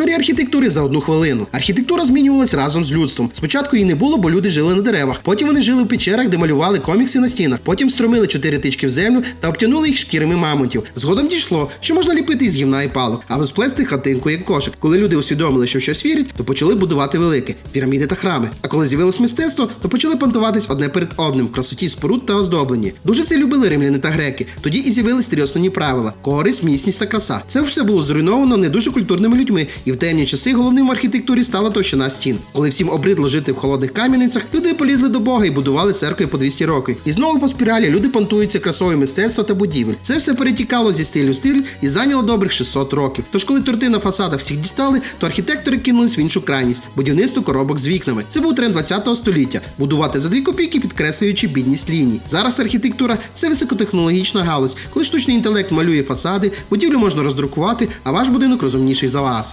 Історія архітектури за одну хвилину. Архітектура змінювалась разом з людством. Спочатку її не було, бо люди жили на деревах. Потім вони жили в печерах, де малювали комікси на стінах. Потім стромили чотири тички в землю та обтянули їх шкірами мамонтів. Згодом дійшло, що можна ліпити із гівна і палок, або сплести хатинку як кошик. Коли люди усвідомили, що щось вірять, то почали будувати велике піраміди та храми. А коли з'явилось мистецтво, то почали понтуватись одне перед одним в красоті споруд та оздобленні. Дуже це любили римляни та греки. Тоді і з'явились три основні правила: користь, міцність та краса. Це все було зруйновано не дуже культурними людьми, в темні часи головним в архітектурі стала товщина стін. Коли всім обридло жити в холодних кам'яницях, люди полізли до Бога і будували церкви по 200 років. І знову по спіралі люди понтуються красою мистецтва та будівель. Це все перетікало зі стилю стиль і зайняло добрих 600 років. Тож, коли торти на фасадах всіх дістали, то архітектори кинулись в іншу крайність будівництво коробок з вікнами. Це був тренд 20-го століття будувати за 2 копійки, підкреслюючи бідність ліній. Зараз архітектура це високотехнологічна галузь, коли штучний інтелект малює фасади, будівлю можна роздрукувати, а ваш будинок розумніший за вас.